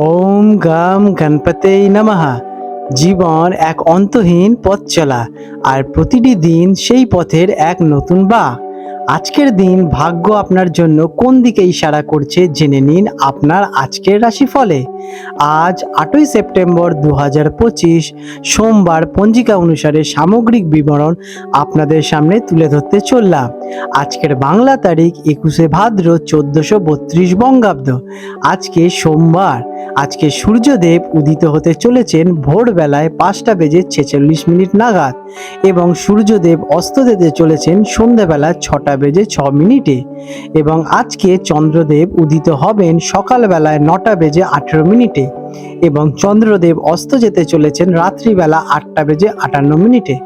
ওম গাম গণপতে নমঃ। জীবন এক অন্তহীন পথ চলা, আর প্রতিটি দিন সেই পথের এক নতুন বা। আজকের দিন ভাগ্য আপনার জন্য কোন দিকে ইশারা করছে জেনে নিন আপনার আজকের রাশিফলে। আজ আটই সেপ্টেম্বর দু পঁচিশ, সোমবার পঞ্জিকা অনুসারে সামগ্রিক বিবরণ আপনাদের সামনে তুলে ধরতে চললাম। আজকের বাংলা তারিখ একুশে ভাদ্র চোদ্দশো বত্রিশ বঙ্গাব্দ। আজকে সোমবার। আজকে সূর্যদেব উদিত হতে চলেছেন ভোরবেলায় পাঁচটা বেজে ছেচল্লিশ মিনিট নাগাদ এবং সূর্যদেব অস্ত যেতে চলেছেন সন্ধ্যাবেলা ছটা বেজে ছ মিনিটে এবং আজকে চন্দ্রদেব উদিত হবেন সকালবেলায় নটা বেজে আঠেরো মিনিটে। এবং চন্দ্রদেব অস্ত যেতে চলেছেন রাত্রিবেলা আটটা বেজে আটান্ন মিনিটে।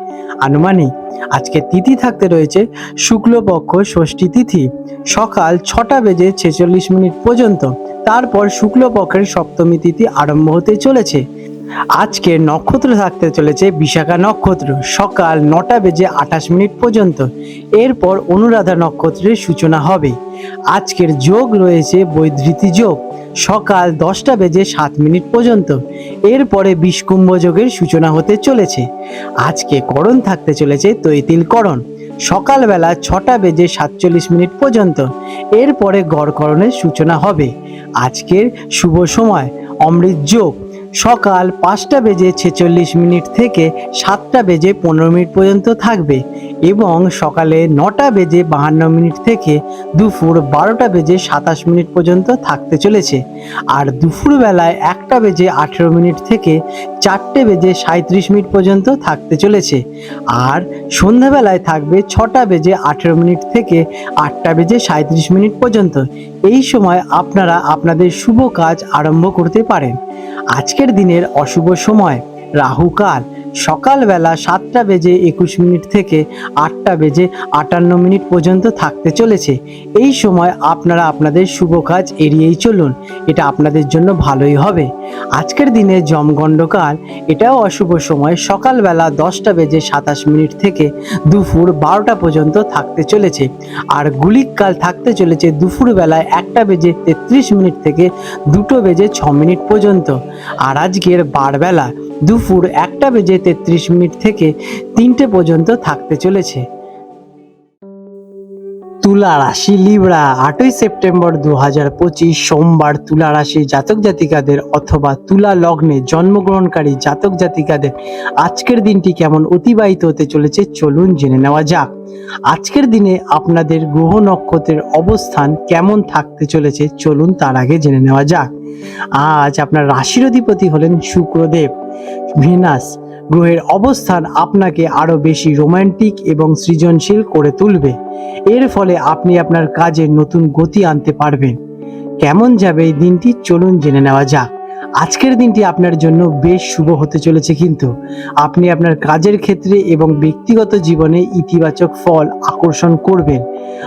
আনুমানিক, আজকে তিথি থাকতে রয়েছে শুক্লপক্ষ ষষ্ঠী তিথি। সকাল ছটা বেজে ছেচল্লিশ মিনিট পর্যন্ত। তারপর শুক্লপক্ষের সপ্তমী তিথি আরম্ভ হতে চলেছে। আজকে নক্ষত্র থাকতে চলেছে বিশাখা নক্ষত্র। সকাল নটা বেজে আঠাশ মিনিট পর্যন্ত। এরপর অনুরাধা নক্ষত্রের সূচনা হবে। আজকের যোগ রয়েছে বৈধৃতি যোগ। সকাল দশটা বেজে সাত মিনিট পর্যন্ত। এরপরে বিষকুম্ভ যোগের সূচনা হতে চলেছে। আজকে করণ থাকতে চলেছে তৈতিল করণ। সকালবেলা ছটা বেজে সাতচল্লিশ মিনিট পর্যন্ত। এরপরে গড়করণের সূচনা হবে। আজকের শুভ সময় অমৃত যোগ। সকাল পাঁচটা বেজে ছেচল্লিশ মিনিট থেকে সাতটা বেজে পনেরো মিনিট পর্যন্ত থাকবে এবং সকালে নটা বেজে বাহান্ন মিনিট থেকে দুপুর বারোটা বেজে সাতাশ মিনিট পর্যন্ত থাকতে চলেছে। আর দুপুরবেলায় একটা বেজে আঠেরো মিনিট থেকে চারটে বেজে সাঁত্রিশ মিনিট পর্যন্ত থাকতে চলেছে। আর সন্ধ্যাবেলায় থাকবে ছটা বেজে আঠেরো মিনিট থেকে আটটা বেজে সাঁত্রিশ মিনিট পর্যন্ত। এই সময় আপনারা আপনাদের শুভ কাজ আরম্ভ করতে পারেন। আজকের দিনের অশুভ সময় রাহুকাল সকালবেলা সাতটা বেজে একুশ মিনিট থেকে আটটা বেজে আটান্ন মিনিট পর্যন্ত থাকতে চলেছে। এই সময় আপনারা আপনাদের শুভ কাজ এড়িয়েই চলুন, এটা আপনাদের জন্য ভালোই হবে। আজকের দিনে জমগণ্ডকাল এটাও অশুভ সময়, সকালবেলা দশটা বেজে সাতাশ মিনিট থেকে দুপুর বারোটা পর্যন্ত থাকতে চলেছে। আর গুলিককাল থাকতে চলেছে দুপুরবেলায় একটা বেজে তেত্রিশ মিনিট থেকে দুটো বেজে ছ মিনিট পর্যন্ত। আর আজকের বারবেলা দুপুর একটা বেজে তেত্রিশ মিনিট থেকে তিনটে পর্যন্ত থাকতে চলেছে। তুলা রাশি লিব্রা আটই সেপ্টেম্বর দু হাজার পঁচিশ, সোমবার তুলা রাশি জাতক জাতিকাদের অথবা তুলা লগ্নে জন্মগ্রহণকারী জাতক জাতিকাদের আজকের দিনটি কেমন অতিবাহিত হতে চলেছে চলুন জেনে নেওয়া যাক। আজকের দিনে আপনাদের গ্রহ নক্ষত্রের অবস্থান কেমন থাকতে চলেছে চলুন তার আগে জেনে নেওয়া যাক। আজ আপনার রাশির অধিপতি হলেন শুক্রদেব। ভেনাস, গ্রহের অবস্থান আপনাকে আরও বেশি রোম্যান্টিক এবং সৃজনশীল করে তুলবে। এর ফলে আপনি আপনার কাজে নতুন গতি আনতে পারবেন। কেমন যাবে এই দিনটি চলুন জেনে নেওয়া যাক। আজকের দিনটি আপনার জন্য বেশ শুভ হতে চলেছে কিন্তু আপনি আপনার কাজের ক্ষেত্রে এবং ব্যক্তিগত জীবনে ইতিবাচক ফল আকর্ষণ করবেন।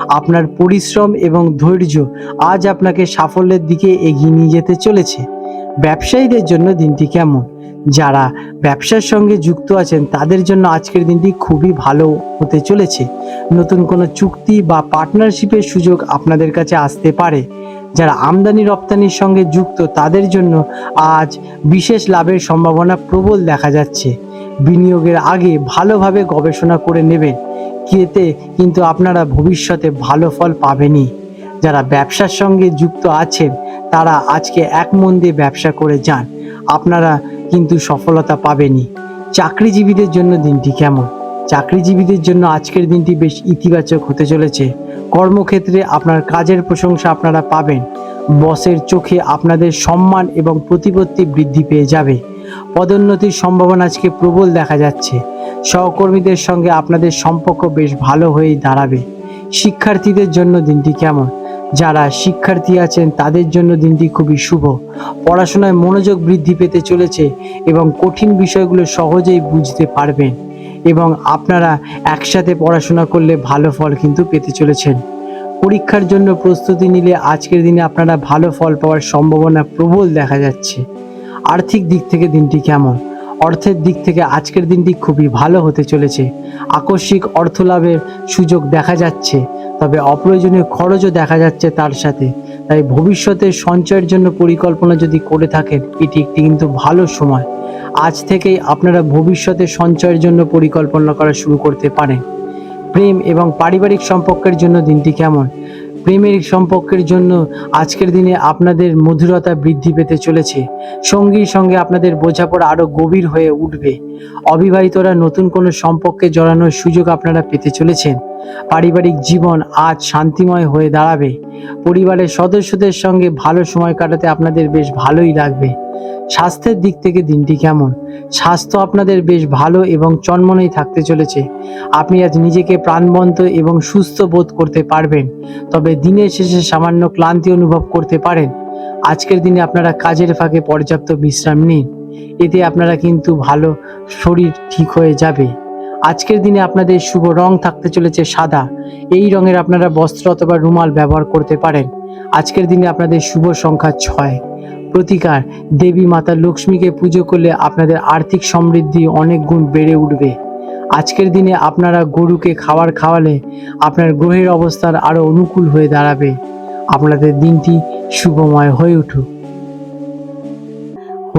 আপনার পরিশ্রম এবং ধৈর্য আজ আপনাকে সাফল্যের দিকে এগিয়ে নিয়ে যেতে চলেছে। ব্যবসায়ীদের জন্য দিনটি কেমন? যারা ব্যবসার সঙ্গে যুক্ত আছেন, তাদের জন্য আজকের দিনটি খুবই ভালো হতে চলেছে। নতুন কোনো চুক্তি বা পার্টনারশিপের সুযোগ আপনাদের কাছে আসতে পারে। যারা আমদানি রপ্তানির সঙ্গে যুক্ত, তাদের জন্য আজ বিশেষ লাভের সম্ভাবনা প্রবল দেখা যাচ্ছে। বিনিয়োগের আগে ভালোভাবে গবেষণা করে নেবেন। এতে কিন্তু আপনারা ভবিষ্যতে ভালো ফল পাবেনই। যারা ব্যবসার সঙ্গে যুক্ত আছেন, তারা আজকে এক মন দিয়ে ব্যবসা করে যান। আপনারা কিন্তু সফলতা পাবেনই। চাকরিজীবীদের জন্য দিনটি কেমন? চাকরিজীবীদের জন্য আজকের দিনটি বেশ ইতিবাচক হতে চলেছে। কর্মক্ষেত্রে আপনার কাজের প্রশংসা আপনারা পাবেন। বসের চোখে আপনাদের সম্মান এবং প্রতিপত্তি বৃদ্ধি পেয়ে যাবে। পদোন্নতির সম্ভাবনা আজকে প্রবল দেখা যাচ্ছে। সহকর্মীদের সঙ্গে আপনাদের সম্পর্ক বেশ ভালো হয়েই দাঁড়াবে। শিক্ষার্থীদের জন্য দিনটি কেমন? যারা শিক্ষার্থী আছেন, তাদের জন্য দিনটি খুবই শুভ। পড়াশোনায় মনোযোগ বৃদ্ধি পেতে চলেছে এবং কঠিন বিষয়গুলো সহজেই বুঝতে পারবেন। এবং আপনারা একসাথে পড়াশোনা করলে ভালো ফল কিন্তু পেতে চলেছেন। পরীক্ষার জন্য প্রস্তুতি নিলে আজকের দিনে আপনারা ভালো ফল পাওয়ার সম্ভাবনা প্রবল দেখা যাচ্ছে। আর্থিক দিক থেকে দিনটি কেমন? অর্থের দিক থেকে আজকের দিনটি খুবই ভালো হতে চলেছে। আকস্মিক অর্থ লাভের সুযোগ দেখা যাচ্ছে, তবে অপ্রয়োজনীয় খরচও দেখা যাচ্ছে তার সাথে। তাই ভবিষ্যতে সঞ্চয়ের জন্য পরিকল্পনা যদি করে থাকেন, এটি একটি কিন্তু ভালো সময়। আজ থেকেই আপনারা ভবিষ্যতে সঞ্চয়ের জন্য পরিকল্পনা করা শুরু করতে পারেন। প্রেম এবং পারিবারিক সম্পর্কের জন্য দিনটি কেমন? প্রেমের সম্পর্কের জন্য আজকের দিনে আপনাদের মধুরতা বৃদ্ধি পেতে চলেছে। সঙ্গীর সঙ্গে আপনাদের বোঝাপড়া আরও গভীর হয়ে উঠবে। অবিবাহিতরা নতুন কোনো সম্পর্কে জড়ানোর সুযোগ আপনারা পেতে চলেছেন। পারিবারিক জীবন আজ শান্তিময় হয়ে দাঁড়াবে। পরিবারের সদস্যদের সঙ্গে ভালো সময় কাটাতে আপনাদের বেশ ভালোই লাগবে। স্বাস্থ্যের দিক থেকে দিনটি কেমন? স্বাস্থ্য আপনাদের বেশ ভালো এবং চনমনেই থাকতে চলেছে। আপনি আজ নিজেকে প্রাণবন্ত এবং সুস্থ বোধ করতে পারবেন, তবে দিনের শেষে সামান্য ক্লান্তি অনুভব করতে পারেন। আজকের দিনে আপনারা কাজের ফাঁকে পর্যাপ্ত বিশ্রাম নিন। এতে আপনারা কিন্তু ভালো শরীর ঠিক হয়ে যাবে। আজকের দিনে আপনাদের শুভ রং থাকতে চলেছে সাদা। এই রঙের আপনারা বস্ত্র অথবা রুমাল ব্যবহার করতে পারেন। আজকের দিনে আপনাদের শুভ সংখ্যা ছয়। প্রতিকার। দেবী মাতা লক্ষ্মীকে পুজো করলে আপনাদের আর্থিক সমৃদ্ধি অনেক গুণ বেড়ে উঠবে। আজকের দিনে আপনারা গরুকে খাবার খাওয়ালে আপনার গ্রহের অবস্থার আরও অনুকূল হয়ে দাঁড়াবে। আপনাদের দিনটি শুভময় হয়ে উঠুক।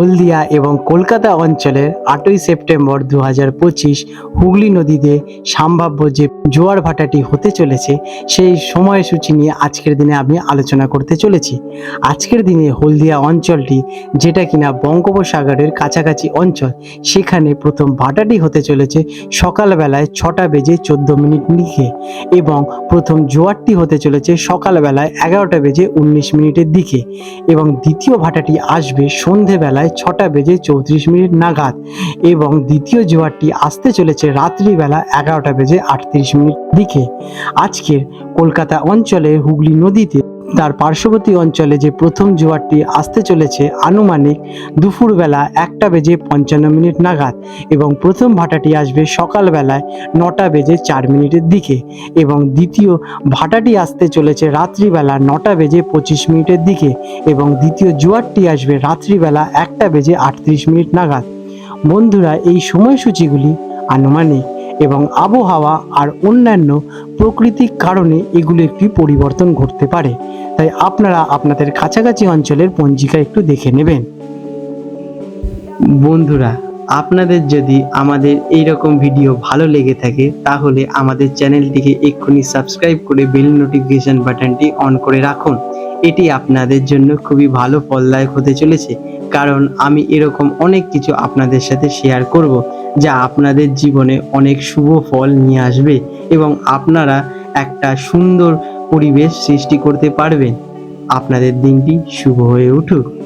হলদিয়া এবং কলকাতা অঞ্চলের আটই সেপ্টেম্বর দু হাজার পঁচিশ হুগলি নদীতে সম্ভাব্য যে জোয়ার ভাটাটি হতে চলেছে, সেই সময়সূচি নিয়ে আজকের দিনে আমি আলোচনা করতে চলেছি। আজকের দিনে হলদিয়া অঞ্চলটি যেটা কিনা বঙ্গোপসাগরের কাছাকাছি অঞ্চল, সেখানে প্রথম ভাটাটি হতে চলেছে সকালবেলায় ছটা বেজে চোদ্দ মিনিট লিখে এবং প্রথম জোয়ারটি হতে চলেছে সকালবেলায় এগারোটা বেজে উনিশ মিনিটের দিকে এবং দ্বিতীয় ভাটাটি আসবে সন্ধেবেলায় ছটা বেজে চৌত্রিশ মিনিট নাগাদ এবং দ্বিতীয় জোয়ারটি আসতে চলেছে রাত্রিবেলা এগারোটা বেজে আটত্রিশ মিনিট দিকে। আজকের কলকাতা অঞ্চলে হুগলি নদীতে তার পার্শ্ববর্তী অঞ্চলে যে প্রথম জোয়ারটি আসতে চলেছে, আনুমানিক দুপুরবেলা একটা বেজে পঞ্চান্ন মিনিট নাগাদ এবং প্রথম ভাটাটি আসবে সকালবেলায় নটা বেজে চার মিনিটের দিকে এবং দ্বিতীয় ভাটাটি আসতে চলেছে রাত্রিবেলা নটা বেজে পঁচিশ মিনিটের দিকে এবং দ্বিতীয় জোয়ারটি আসবে রাত্রিবেলা একটা বেজে আটত্রিশ মিনিট নাগাদ। বন্ধুরা, এই সময়সূচিগুলি আনুমানিক এবং আবহাওয়া আর অন্যান্য প্রকৃতিক কারণে এগুলো একটি পরিবর্তন ঘটতে পারে। তাই আপনারা আপনাদের কাছাকাছি অঞ্চলের পঞ্জিকা একটু দেখে নেবেন। বন্ধুরা, আপনাদের যদি আমাদের এই রকম ভিডিও ভালো লেগে থাকে, তাহলে আমাদের চ্যানেলটিকে এক্ষুনি সাবস্ক্রাইব করে বেল নোটিফিকেশন বাটনটি অন করে রাখুন। এটি আপনাদের জন্য খুবই ভালো, ফলদায়ক হতে চলেছে। কারণ আমি এরকম অনেক কিছু আপনাদের সাথে শেয়ার করব। যা আপনাদের জীবনে অনেক শুভ ফল নিয়ে আসবে এবং আপনারা একটা সুন্দর পরিবেশ সৃষ্টি করতে পারবেন। আপনাদের দিনটি শুভ হয়ে উঠুক।